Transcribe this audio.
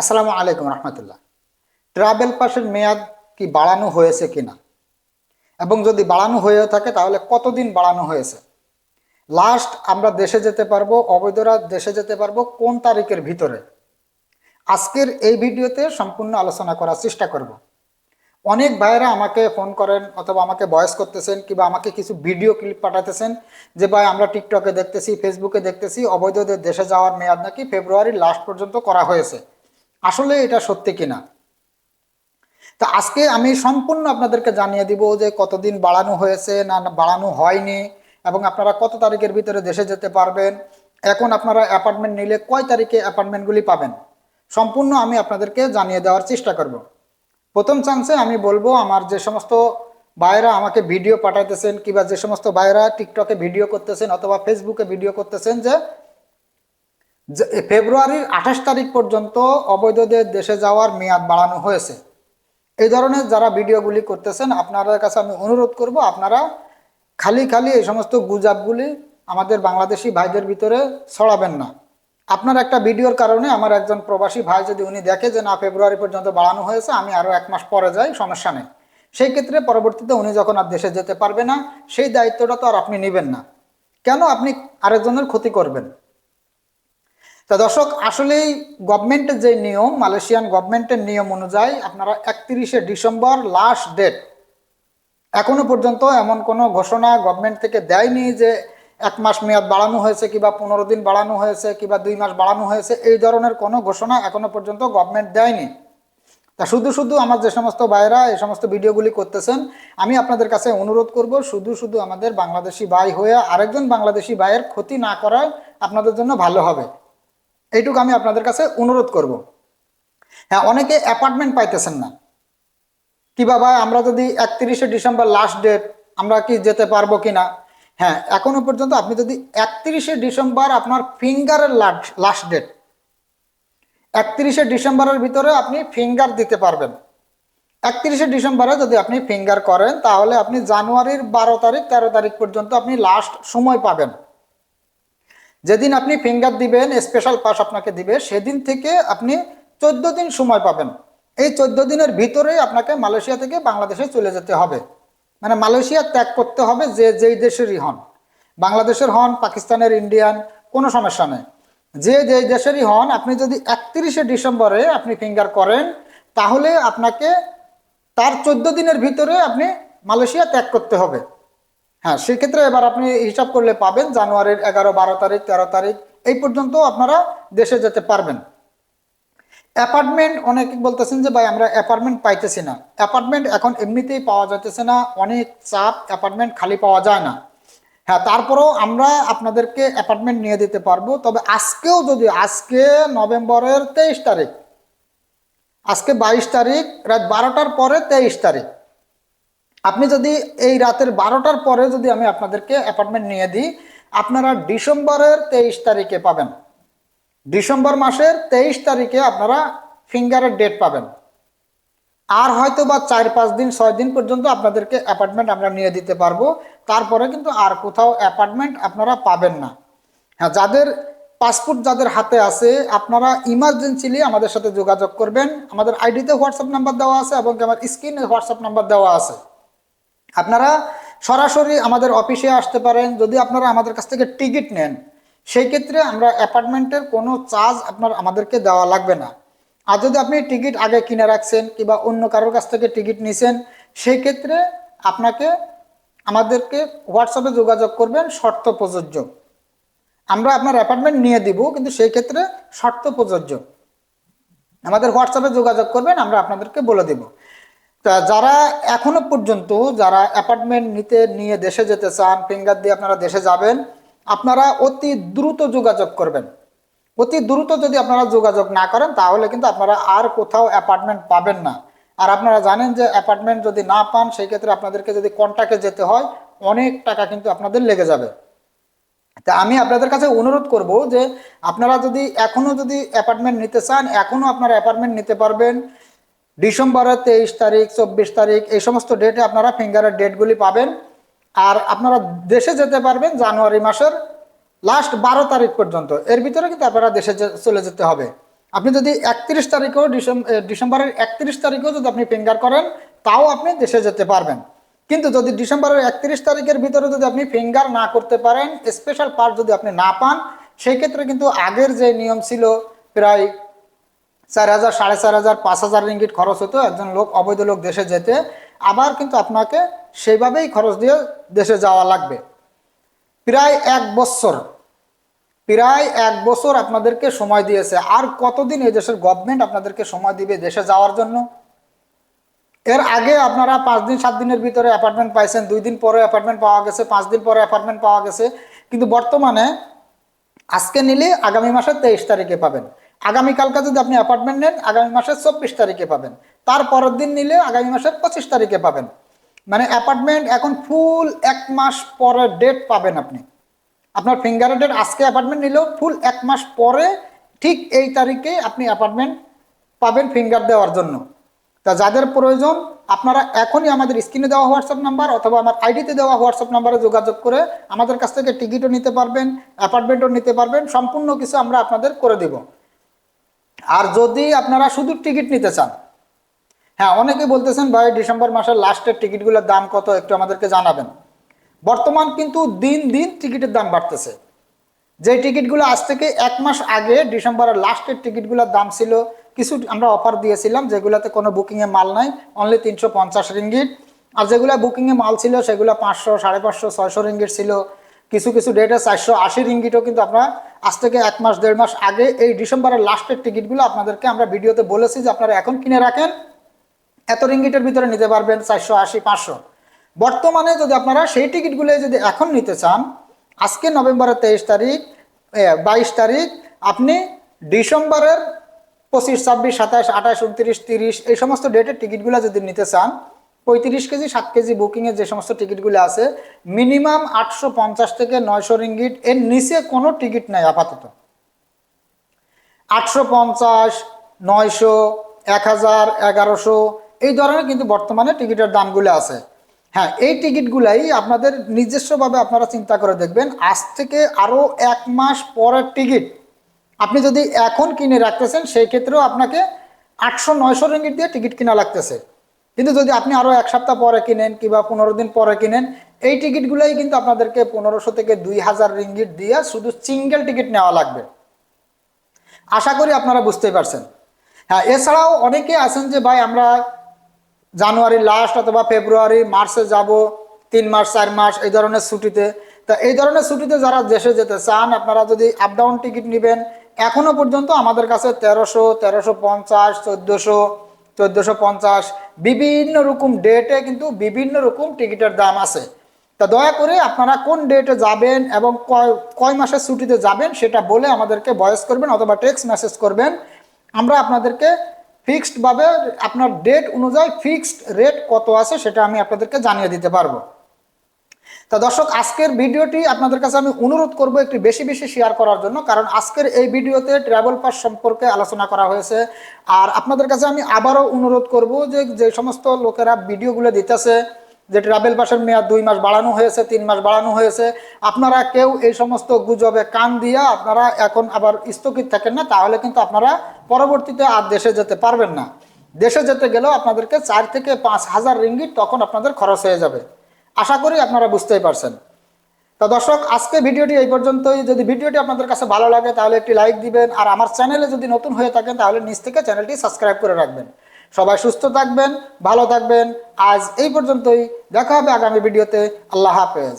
আসসালামু আলাইকুম রহমতুল্লাহ। ট্রাভেল পাসের মেয়াদ কি বাড়ানো হয়েছে কিনা? এবং যদি বাড়ানো হয়ে থাকে, তাহলে কতদিন বাড়ানো হয়েছে? লাস্ট আমরা দেশে যেতে পারব অবৈধরা দেশে যেতে পারব, কোন তারিখের ভিতরে? আজকের এই ভিডিওতে সম্পূর্ণ আলোচনা করার চেষ্টা করব। অনেক ভাইয়েরা আমাকে ফোন করেন অথবা আমাকে ভয়েস করতেছেন কিংবা আমাকে কিছু ভিডিও ক্লিপ পাঠাতেছেন যে, ভাই, আমরা টিকটকে দেখতেছি, ফেসবুকে দেখতেছি, অবৈধদের দেশে যাওয়ার মেয়াদ নাকি ফেব্রুয়ারির লাস্ট পর্যন্ত করা হয়েছে। আসলে এটা সত্যি কিনা? তা আজকে আমি সম্পূর্ণ আপনাদেরকে জানিয়ে দিব যে কতদিন বাড়ানো হয়েছে না বাড়ানো হয়নি এবং আপনারা কত তারিখের ভিতরে দেশে যেতে পারবেন। এখন আপনারা অ্যাপার্টমেন্ট নিলে কয় তারিখে অ্যাপার্টমেন্টগুলি পাবেন? সম্পূর্ণ আমি আপনাদেরকে জানিয়ে দেওয়ার চেষ্টা করব। প্রথম চান্সে আমি বলব আমার যে সমস্ত ভাইয়েরা আমাকে ভিডিও পাঠাইতেছেন কিংবা যে সমস্ত ভাইয়েরা টিকটকে ভিডিও করতেছেন অথবা ফেসবুকে ভিডিও করতেছেন যে ফেব্রুয়ারির আঠাশ তারিখ পর্যন্ত অবৈধদের দেশে যাওয়ার মেয়াদ বাড়ানো হয়েছে। এই ধরনের যারা ভিডিওগুলি করতেছেন, আপনাদের কাছে আমি অনুরোধ করব, আপনারা খালি খালি এই সমস্ত গুজাবগুলি আমাদের বাংলাদেশি ভাইদের ভিতরে ছড়াবেন না। আপনার একটা ভিডিওর কারণে আমার একজন প্রবাসী ভাই যদি উনি দেখে যে না, ফেব্রুয়ারি পর্যন্ত বাড়ানো হয়েছে, আমি আরও এক মাস পরে যাই, সমস্যা নেই। সেই ক্ষেত্রে পরবর্তীতে উনি যখন আর দেশে যেতে পারবে না, সেই দায়িত্বটা তো আর আপনি নেবেন না। কেন আপনি আরেকজনের ক্ষতি করবেন? তা দর্শক, আসলেই গভর্নমেন্টের যে নিয়ম, মালয়েশিয়ান গভর্নমেন্টের নিয়ম অনুযায়ী আপনারা একত্রিশে ডিসেম্বর লাস্ট ডেট এখনও পর্যন্ত এমন কোনো ঘোষণা গভর্নমেন্ট থেকে দেয়নি যে এক মাস মেয়াদ বাড়ানো হয়েছে কিংবা পনেরো দিন বাড়ানো হয়েছে কিংবা দুই মাস বাড়ানো হয়েছে, এই ধরনের কোনো ঘোষণা এখনও পর্যন্ত গভর্নমেন্ট দেয়নি। তা শুধু শুধু আমার যে সমস্ত ভাইরা এই সমস্ত ভিডিওগুলি করতেছেন, আমি আপনাদের কাছে অনুরোধ করব শুধু শুধু আমাদের বাংলাদেশি ভাই হয়ে আরেকজন বাংলাদেশি ভাইয়ের ক্ষতি না করায় আপনাদের জন্য ভালো হবে। এইটুকু আমি আপনাদের কাছে অনুরোধ করব। হ্যাঁ অনেকে অ্যাপার্টমেন্ট পাইতেছেন না। কি বাবা, আমরা যদি একত্রিশে ডিসেম্বর লাস্ট ডেট আমরা কি যেতে পারব কি না হ্যাঁ এখনও পর্যন্ত আপনি যদি একত্রিশে ডিসেম্বর আপনার ফিঙ্গারের লাস্ট ডেট একত্রিশে ডিসেম্বরের ভিতরে আপনি ফিঙ্গার দিতে পারবেন। একত্রিশে ডিসেম্বরে যদি আপনি ফিঙ্গার করেন, তাহলে আপনি জানুয়ারির বারো তারিখ, তেরো তারিখ পর্যন্ত আপনি লাস্ট সময় পাবেন। যেদিন আপনি ফিঙ্গার দিবেন স্পেশাল পাস আপনাকে দিবে, সেদিন থেকে আপনি চোদ্দ দিন সময় পাবেন। এই চোদ্দ দিনের ভিতরেই আপনাকে মালয়েশিয়া থেকে বাংলাদেশে চলে যেতে হবে। মানে মালয়েশিয়া ত্যাগ করতে হবে যে যেই দেশেরই হন। বাংলাদেশের হন, পাকিস্তানের ইন্ডিয়ান কোনো সমস্যা নেই। যে যেই দেশেরই হন, আপনি যদি একত্রিশে ডিসেম্বরে আপনি ফিঙ্গার করেন, তাহলে আপনাকে তার চোদ্দ দিনের ভিতরে আপনি মালয়েশিয়া ত্যাগ করতে হবে। হ্যাঁ সেক্ষেত্রে এবার আপনি হিসাব করলে পাবেন জানুয়ারির এগারো, বারো তারিখ, তেরো তারিখ, এই পর্যন্ত আপনারা দেশে যেতে পারবেন। অ্যাপার্টমেন্ট, অনেকে বলতেছেন যে, ভাই, আমরা অ্যাপার্টমেন্ট পাইতেছি না। অ্যাপার্টমেন্ট এখন এমনিতেই পাওয়া যাইতেছে না, অনেক চাপ, অ্যাপার্টমেন্ট খালি পাওয়া যায় না। হ্যাঁ তারপরেও আমরা আপনাদেরকে অ্যাপার্টমেন্ট নিয়ে দিতে পারব, তবে আজকেও যদি, আজকে নভেম্বরের তেইশ তারিখ, আজকে বাইশ তারিখ, রাত বারোটার পরে তেইশ তারিখ আপনি যদি এই রাতের বারোটার পরে যদি আমি আপনাদেরকে অ্যাপার্টমেন্ট নিয়ে দিই, আপনারা ডিসেম্বরের তেইশ তারিখে পাবেন। ডিসেম্বর মাসের তেইশ তারিখে আপনারা ফিঙ্গারের ডেট পাবেন। আর হয়তো বা চার পাঁচ দিন, ছয় দিন পর্যন্ত আপনাদেরকে অ্যাপার্টমেন্ট আমরা নিয়ে দিতে পারব। তারপরে কিন্তু আর কোথাও অ্যাপার্টমেন্ট আপনারা পাবেন না। হ্যাঁ যাদের পাসপোর্ট যাদের হাতে আছে, আপনারা ইমার্জেন্সিলি আমাদের সাথে যোগাযোগ করবেন। আমাদের আইডিতে হোয়াটসঅ্যাপ নাম্বার দেওয়া আছে এবং আমার স্ক্রিনে হোয়াটসঅ্যাপ নাম্বার দেওয়া আছে। আপনারা সরাসরি আমাদের অফিসে আসতে পারেন, যদি আপনারা আমাদের কাছ থেকে টিকিট নেন, সেই ক্ষেত্রে আমরা অ্যাপার্টমেন্টের কোনো চার্জ আপনার আমাদেরকে দেওয়া লাগবে না। আর যদি আপনি টিকিট আগে কিনে রাখছেন কিংবা অন্য কারোর কাছ থেকে টিকিট নিছেন, সেই ক্ষেত্রে আপনাকে আমাদেরকে হোয়াটসঅ্যাপে যোগাযোগ করবেন শর্ত প্রযোজ্য। আমরা আপনার অ্যাপার্টমেন্ট নিয়ে দিব, কিন্তু সেই ক্ষেত্রে শর্ত প্রযোজ্য। আমাদের হোয়াটসঅ্যাপে যোগাযোগ করবেন, আমরা আপনাদেরকে বলে দেব। তা যারা এখনও পর্যন্ত যারা অ্যাপার্টমেন্ট নিতে, নিয়ে দেশে যেতে চান ফিঙ্গার দিয়ে আপনারা দেশে যাবেন, আপনারা অতি দ্রুত যোগাযোগ করবেন। অতি দ্রুত যদি আপনারা যোগাযোগ না করেন, তাহলে কিন্তু আপনারা আর কোথাও অ্যাপার্টমেন্ট পাবেন না। আর আপনারা জানেন যে অ্যাপার্টমেন্ট যদি না পান সেই ক্ষেত্রে আপনাদেরকে যদি কন্ট্যাক্টে যেতে হয়, অনেক টাকা কিন্তু আপনাদের লেগে যাবে। তা আমি আপনাদের কাছে অনুরোধ করব যে আপনারা যদি এখনও যদি অ্যাপার্টমেন্ট নিতে চান এখনও আপনারা অ্যাপার্টমেন্ট নিতে পারবেন। ডিসেম্বরের তেইশ তারিখ, চব্বিশ তারিখ, এই সমস্ত ডেটে আপনারা ফিঙ্গারের ডেটগুলি পাবেন। আর আপনারা দেশে যেতে পারবেন জানুয়ারি মাসের লাস্ট বারো তারিখ পর্যন্ত। এর ভিতরে কিন্তু আপনারা দেশে চলে যেতে হবে। আপনি যদি একত্রিশ তারিখেও ডিসেম্বর ডিসেম্বরের একত্রিশ তারিখেও যদি আপনি ফিঙ্গার করেন, তাও আপনি দেশে যেতে পারবেন। কিন্তু যদি ডিসেম্বরের একত্রিশ তারিখের ভিতরে যদি আপনি ফিঙ্গার না করতে পারেন স্পেশাল পার্ট যদি আপনি না পান সেই ক্ষেত্রে কিন্তু আগের যে নিয়ম ছিল, প্রায় চার হাজার, সাড়ে চার হাজার, পাঁচ হাজার রিঙ্গিট খরচ হতো, একজন লোক, অবৈধ লোক দেশে যেতে। আবার কিন্তু আপনাকে সেইভাবেই খরচ দিয়ে দেশে যাওয়া লাগবে। প্রায় এক বছর, প্রায় এক বছর আপনাদেরকে সময় দিয়েছে। আর কতদিন এই দেশের গভর্নমেন্ট আপনাদেরকে সময় দিবে দেশে যাওয়ার জন্য? এর আগে আপনারা পাঁচ দিন, সাত দিনের ভিতরে অ্যাপার্টমেন্ট পাইছেন, দুই দিন পরে অ্যাপার্টমেন্ট পাওয়া গেছে, পাঁচ দিন পরে অ্যাপার্টমেন্ট পাওয়া গেছে। কিন্তু বর্তমানে আজকে নিলে আগামী মাসের তেইশ তারিখে পাবেন। আগামীকালকে যদি আপনি অ্যাপার্টমেন্ট নেন, আগামী মাসের চব্বিশ তারিখে পাবেন। তার পরের দিন নিলে আগামী মাসের পঁচিশ তারিখে পাবেন। মানে অ্যাপার্টমেন্ট এখন ফুল এক মাস পরে ডেট পাবেন আপনি। আপনার ফিঙ্গার ডেট, আজকে অ্যাপার্টমেন্ট নিলেও ফুল এক মাস পরে ঠিক এই তারিখে আপনি অ্যাপার্টমেন্ট পাবেন ফিঙ্গার দেওয়ার জন্য। তা যাদের প্রয়োজন, আপনারা এখনই আমাদের স্ক্রিনে দেওয়া হোয়াটসঅ্যাপ নাম্বার অথবা আমার আইডিতে দেওয়া হোয়াটসঅ্যাপ নাম্বারে যোগাযোগ করে আমাদের কাছ থেকে টিকিটও নিতে পারবেন, অ্যাপার্টমেন্টও নিতে পারবেন, সম্পূর্ণ কিছু আমরা আপনাদের করে দেব। আর যদি আপনারা শুধু টিকিট নিতে চান হ্যাঁ অনেকে বলতেছেন, ভাই, ডিসেম্বর মাসের লাস্টের টিকিটগুলোর দাম কত? একটু আমাদেরকে জানাবেন। বর্তমান কিন্তু দিন দিন টিকিটের দাম বাড়তেছে। যে টিকিটগুলো আজ থেকে এক মাস আগে ডিসেম্বরের লাস্টের টিকিটগুলোর দাম ছিল, কিছু আমরা অফার দিয়েছিলাম, যেগুলোতে কোনো বুকিংয়ে মাল নাই অনলি তিনশো পঞ্চাশ রিঙ্গিট আর যেগুলো বুকিংয়ে মাল ছিল, সেগুলো পাঁচশো, সাড়ে পাঁচশো, ছয়শো রিঙ্গিট ছিল। কিছু কিছু ডেটে চারশো আশির রিঙ্গিটও কিন্তু আমরা আজ থেকে এক মাস, দেড় মাস আগে এই ডিসেম্বরের লাস্টের টিকিটগুলো আপনাদেরকে আমরা ভিডিওতে বলেছি যে আপনারা এখন কিনে রাখেন। এত রিঙ্গিটের ভিতরে নিতে পারবেন চারশো আশি, পাঁচশো। বর্তমানে যদি আপনারা সেই টিকিটগুলো যদি এখন নিতে চান, আজকে নভেম্বরের তেইশ তারিখ বাইশ তারিখ, আপনি ডিসেম্বরের পঁচিশ, ছাব্বিশ, সাতাশ, আঠাশ, উনত্রিশ, তিরিশ, এই সমস্ত ডেটের টিকিটগুলো যদি নিতে চান পঁয়ত্রিশ কেজি, সাত কেজি বুকিংয়ের যে সমস্ত টিকিটগুলো আছে মিনিমাম আটশো পঞ্চাশ থেকে নয়শো রিঙ্গিট এর নিচে কোনো টিকিট নেই আপাতত। আটশো পঞ্চাশ, নয়শো, এক হাজার, এগারোশো, এই ধরনের কিন্তু বর্তমানে টিকিটের দামগুলো আছে। হ্যাঁ এই টিকিটগুলাই আপনাদের নিজস্বভাবে আপনারা চিন্তা করে দেখবেন, আজ থেকে আরও এক মাস পরের টিকিট আপনি যদি এখন কিনে রাখতেছেন, সেই ক্ষেত্রেও আপনাকে আটশো নয়শো রিঙ্গিট দিয়ে টিকিট কিনা লাগতেছে। কিন্তু যদি আপনি আরও এক সপ্তাহ পরে কিনেন কিংবা পনেরো দিন পরে কিনেন, এই টিকিটগুলোই কিন্তু আপনাদেরকে পনেরোশো থেকে দুই হাজার রিঙ্গিট দিয়ে শুধু সিঙ্গেল টিকিট নেওয়া লাগবে। আশা করি আপনারা বুঝতেই পারছেন। হ্যাঁ এছাড়াও অনেকে আছেন যে, ভাই, আমরা জানুয়ারি লাস্ট অথবা ফেব্রুয়ারি মার্চে যাব, তিন মাস, চার মাস, এই ধরনের ছুটিতে। তা এই ধরনের ছুটিতে যারা দেশে যেতে চান, আপনারা যদি আপ ডাউন টিকিট নেবেন, এখনও পর্যন্ত আমাদের কাছে তেরোশো তেরোশো পঞ্চাশ, চোদ্দোশো চোদ্দোশো পঞ্চাশ, বিভিন্ন রকম ডেটে কিন্তু বিভিন্ন রকম টিকিটের দাম আছে। তা দয়া করে আপনারা কোন ডেটে যাবেন এবং কয় কয় মাসের ছুটিতে যাবেন সেটা বলে আমাদেরকে বয়স করবেন অথবা টেক্সট মেসেজ করবেন। আমরা আপনাদেরকে ফিক্সডভাবে আপনার ডেট অনুযায়ী ফিক্সড রেট কত আছে সেটা আমি আপনাদেরকে জানিয়ে দিতে পারব। তা দর্শক, আজকের ভিডিওটি আপনাদের কাছে আমি অনুরোধ করব একটু বেশি বেশি শেয়ার করার জন্য, কারণ আজকের এই ভিডিওতে ট্রাভেল পাস সম্পর্কে আলোচনা করা হয়েছে। আর আপনাদের কাছে আমি আবারও অনুরোধ করব যে যে সমস্ত লোকেরা ভিডিওগুলো দিতেছে, যে ট্রাভেল পাসের মেয়াদ দুই মাস বাড়ানো হয়েছে, তিন মাস বাড়ানো হয়েছে, আপনারা কেউ এই সমস্ত গুজবে কান দিয়া আপনারা এখন আবার স্থগিত থাকেন না, তাহলে কিন্তু আপনারা পরবর্তীতে আর দেশে যেতে পারবেন না। দেশে যেতে গেলেও আপনাদেরকে চার থেকে পাঁচ হাজার রিঙ্গিট তখন আপনাদের খরচ হয়ে যাবে। আশা করি আপনারা বুঝতেই পারছেন। তো দর্শক, আজকে ভিডিওটি এই পর্যন্তই। যদি ভিডিওটি আপনাদের কাছে ভালো লাগে, তাহলে একটি লাইক দিবেন। আর আমার চ্যানেলে যদি নতুন হয়ে থাকেন, তাহলে নিচ থেকে চ্যানেলটি সাবস্ক্রাইব করে রাখবেন। সবাই সুস্থ থাকবেন, ভালো থাকবেন। আজ এই পর্যন্তই। দেখা হবে আগামী ভিডিওতে। আল্লাহ হাফেজ।